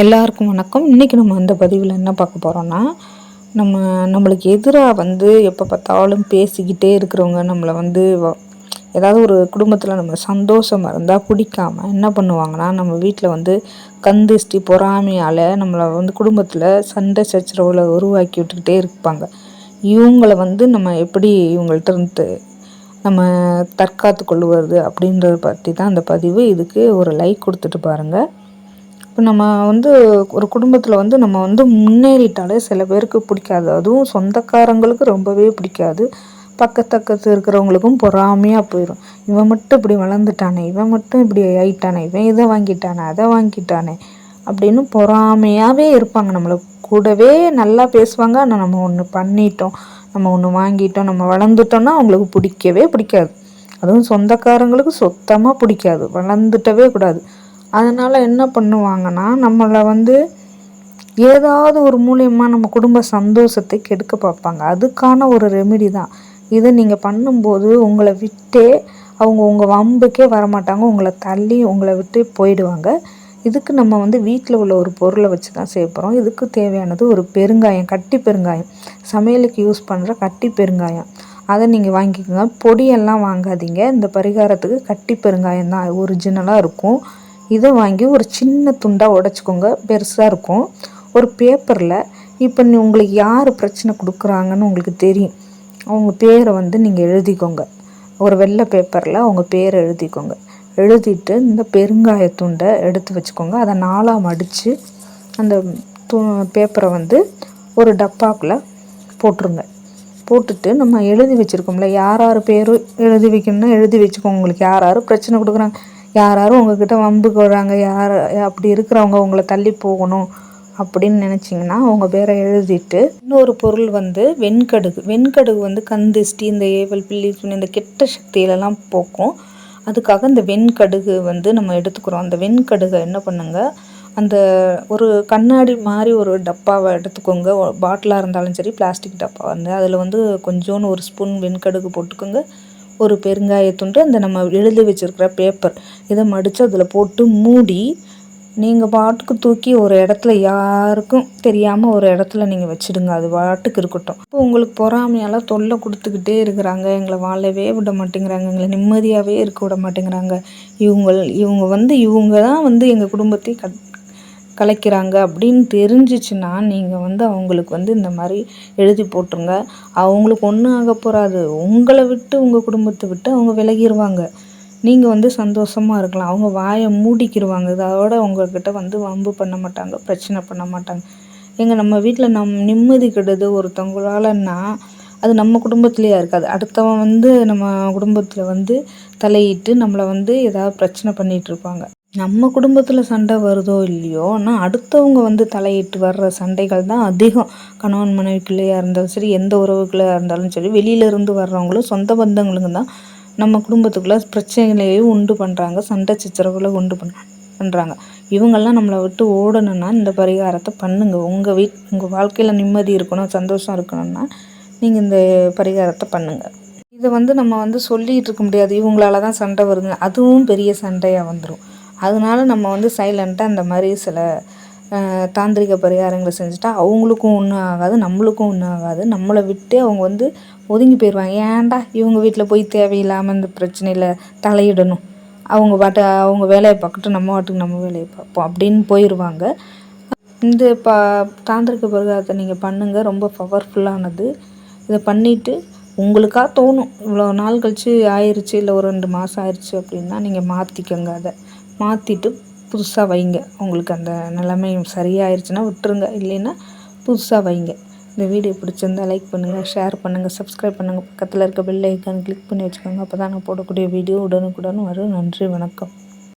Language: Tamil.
எல்லாருக்கும் வணக்கம். இன்றைக்கி நம்ம அந்த பதிவில் என்ன பார்க்க போகிறோன்னா நம்ம நம்மளுக்கு எதிராக வந்து எப்போ பார்த்தாலும் பேசிக்கிட்டே இருக்கிறவங்க நம்மளை வந்து ஏதாவது ஒரு குடும்பத்தில் நம்ம சந்தோஷமாக இருந்தால் பிடிக்காமல் என்ன பண்ணுவாங்கன்னா நம்ம வீட்டில் வந்து கந்திஷ்டி பொறாமையால் நம்மளை வந்து குடும்பத்தில் சண்டை சச்சரவுகளை உருவாக்கி விட்டுக்கிட்டே இருப்பாங்க. இவங்களை வந்து நம்ம எப்படி இவங்கள்ட்ட இருந்து நம்ம தற்காத்து கொள்ளுவது அப்படின்றத பற்றி தான் அந்த பதிவு. இதுக்கு ஒரு லைக் கொடுத்துட்டு பாருங்கள் இப்போ நம்ம வந்து ஒரு குடும்பத்தில் வந்து நம்ம வந்து முன்னேறிட்டாலே சில பேருக்கு பிடிக்காது. அதுவும் சொந்தக்காரங்களுக்கு ரொம்பவே பிடிக்காது. பக்கத்தக்கத்து இருக்கிறவங்களுக்கும் பொறாமையாக போயிடும் இவன் மட்டும் இப்படி வளர்ந்துட்டானே இவன் மட்டும் இப்படி ஆயிட்டானே இவன் இதை வாங்கிட்டானே அதை வாங்கிட்டானே அப்படின்னு பொறாமையாகவே இருப்பாங்க. நம்மளை கூடவே நல்லா பேசுவாங்க. ஆனால் நம்ம ஒன்று பண்ணிட்டோம் நம்ம ஒன்று வாங்கிட்டோம் நம்ம வளர்ந்துட்டோம்னா அவங்களுக்கு பிடிக்கவே பிடிக்காது. அதுவும் சொந்தக்காரங்களுக்கு சுத்தமாக பிடிக்காது. வளர்ந்துட்டவே கூடாது. அதனால் என்ன பண்ணுவாங்கன்னா நம்மளை வந்து ஏதாவது ஒரு மூலியமாக நம்ம குடும்ப சந்தோஷத்தை கெடுக்க பார்ப்பாங்க. அதுக்கான ஒரு ரெமெடி தான். இதை நீங்கள் பண்ணும்போது உங்களை விட்டே அவங்க உங்கள் வம்புக்கே வரமாட்டாங்க. உங்களை தள்ளி உங்களை விட்டு போயிடுவாங்க. இதுக்கு நம்ம வந்து வீட்டில் உள்ள ஒரு பொருளை வச்சு தான் செய்ய போகிறோம் இதுக்கு தேவையானது ஒரு பெருங்காயம் கட்டி பெருங்காயம். சமையலுக்கு யூஸ் பண்ணுற கட்டி பெருங்காயம். அதை நீங்கள் வாங்கிக்கோங்க. பொடியெல்லாம் வாங்காதீங்க. இந்த பரிகாரத்துக்கு கட்டி பெருங்காயம் தான் ஒரிஜினலாக இருக்கும். இதை வாங்கி ஒரு சின்ன துண்டாக உடச்சிக்கோங்க. பெருசாக இருக்கும். ஒரு பேப்பரில் இப்போ நீ உங்களுக்கு யார் பிரச்சனை கொடுக்குறாங்கன்னு உங்களுக்கு தெரியும். அவங்க பேரை வந்து நீங்கள் எழுதிக்கோங்க. ஒரு வெள்ளை பேப்பரில் அவங்க பேரை எழுதிக்கோங்க. எழுதிட்டு இந்த பெருங்காய துண்டை எடுத்து வச்சுக்கோங்க. அதை நாலாக மடித்து அந்த து பேப்பரை வந்து ஒரு டப்பாக்குள்ளே போட்டுருங்க. போட்டுட்டு நம்ம எழுதி வச்சுருக்கோம்ல யார் யார் பேரும் எழுதி வைக்கணும்னா எழுதி வச்சுக்கோங்க. உங்களுக்கு யார் யார் பிரச்சனை கொடுக்குறாங்க? யார் யாரும் உங்ககிட்ட வம்புக்கு வர்றாங்க யார் அப்படி இருக்கிறவங்க உங்களை தள்ளி போகணும் அப்படின்னு நினச்சிங்கன்னா அவங்க பேரை எழுதிட்டு இன்னொரு பொருள் வந்து வெண்கடுகு. வெண்கடுகு வந்து கந்திஷ்டி இந்த ஏவல் பில்லி இந்த கெட்ட சக்தியிலலாம் போக்கும். அதுக்காக இந்த வெண்கடுகு வந்து நம்ம எடுத்துக்கிறோம். அந்த வெண்கடுகை என்ன பண்ணுங்க அந்த ஒரு கண்ணாடி மாதிரி ஒரு டப்பாவை எடுத்துக்கோங்க. பாட்டிலாக இருந்தாலும் சரி பிளாஸ்டிக் டப்பா வந்து. அதில் வந்து கொஞ்சோன்னு ஒரு ஸ்பூன் வெண்கடுகு போட்டுக்கோங்க. ஒரு பெருங்காயத்துண்டு அந்த நம்ம எழுதி வச்சுருக்கிற பேப்பர் இதை மடித்து அதில் போட்டு மூடி நீங்கள் பாட்டுக்கு தூக்கி ஒரு இடத்துல யாருக்கும் தெரியாமல் ஒரு இடத்துல நீங்கள் வச்சுடுங்க. அது பாட்டுக்கு இருக்கட்டும். இப்போ உங்களுக்கு பொறாமையால் தொல்லை கொடுத்துக்கிட்டே இருக்கிறாங்க. எங்களை வாழவே விட மாட்டேங்கிறாங்க. எங்களை நிம்மதியாகவே இருக்க விட மாட்டேங்கிறாங்க. இவங்க இவங்க வந்து இவங்க தான் வந்து எங்கள் குடும்பத்தை கட் கலைக்கிறாங்க அப்படின்னு தெரிஞ்சிச்சுன்னா நீங்கள் வந்து அவங்களுக்கு வந்து இந்த மாதிரி எழுதி போட்டுருங்க. அவங்களுக்கு ஒன்றும் ஆக போகாது உங்களை விட்டு உங்கள் குடும்பத்தை விட்டு அவங்க விலகிடுவாங்க நீங்கள் வந்து சந்தோஷமாக இருக்கலாம். அவங்க வாயை மூடிக்கிடுவாங்க இதோட உங்கள்கிட்ட வந்து வம்பு பண்ண மாட்டாங்க பிரச்சனை பண்ண மாட்டாங்க. எங்கள் நம்ம வீட்டில் நம் நிம்மதி கெடுது ஒருத்தவங்களாலன்னா அது நம்ம குடும்பத்துலேயே இருக்காது. அடுத்தவன் வந்து நம்ம குடும்பத்தில் வந்து தலையிட்டு நம்மளை வந்து ஏதாவது பிரச்சனை பண்ணிகிட்ருப்பாங்க நம்ம குடும்பத்தில் சண்டை வருதோ இல்லையோ ஆனால் அடுத்தவங்க வந்து தலையிட்டு வர்ற சண்டைகள் தான் அதிகம். கணவன் மனைவிக்குள்ளேயா இருந்தாலும் சரி எந்த உறவுக்குள்ளேயா இருந்தாலும் சரி வெளியிலேருந்து வர்றவங்களும் சொந்த பந்தங்களுக்கு தான் நம்ம குடும்பத்துக்குள்ளே பிரச்சனைகளையும் உண்டு பண்ணுறாங்க சண்டை சச்சரவுகளை உண்டு பண்ண பண்ணுறாங்க இவங்கெல்லாம் நம்மளை விட்டு ஓடணும்னா இந்த பரிகாரத்தை பண்ணுங்கள் உங்கள் வீட் உங்கள் வாழ்க்கையில் நிம்மதி இருக்கணும் சந்தோஷம் இருக்கணும்னா நீங்கள் இந்த பரிகாரத்தை பண்ணுங்கள் இதை வந்து நம்ம வந்து சொல்லிகிட்டு இருக்க முடியாது. இவங்களால தான் சண்டை வருதுங்க. அதுவும் பெரிய சண்டையாக வந்துடும் அதனால நம்ம வந்து சைலண்ட்டாக இந்த மாதிரி சில தாந்திரிக பரிகாரங்களை செஞ்சுட்டா அவங்களுக்கும் ஒன்றும் ஆகாது நம்மளுக்கும் ஒன்றும் ஆகாது. நம்மளை விட்டு அவங்க வந்து ஒதுங்கி போயிடுவாங்க ஏன்டா இவங்க வீட்டில் போய் தேவையில்லாமல் இந்த பிரச்சனையில் தலையிடணும்? அவங்க பாட்டு அவங்க வேலையை பார்க்கட்டும் நம்ம பாட்டுக்கு நம்ம வேலையை பார்ப்போம் அப்படின்னு போயிடுவாங்க இந்த ப தாந்திரிக பரிகாரத்தை நீங்கள் பண்ணுங்கள் ரொம்ப பவர்ஃபுல்லானது இதை பண்ணிவிட்டு உங்களுக்காக தோணும்? இவ்வளோ நாள் கழிச்சு ஆயிடுச்சு இல்லை ஒரு ரெண்டு மாதம் ஆயிடுச்சு அப்படின்னா நீங்கள் மாற்றிக்கோங்க அதை. மாற்றிட்டு புதுசாக வைங்க. உங்களுக்கு அந்த நிலைமை சரியாயிருச்சுன்னா விட்டுருங்க. இல்லைன்னா புதுசாக வைங்க. இந்த வீடியோ பிடிச்சிருந்தால் லைக் பண்ணுங்கள் ஷேர் பண்ணுங்கள் சப்ஸ்கிரைப் பண்ணுங்கள் பக்கத்தில் இருக்க பெல் ஐக்கான் கிளிக் பண்ணி வச்சுக்கோங்க. அப்போ தான் நான் போடக்கூடிய வீடியோ உடனுக்குடன் வரும். நன்றி வணக்கம்.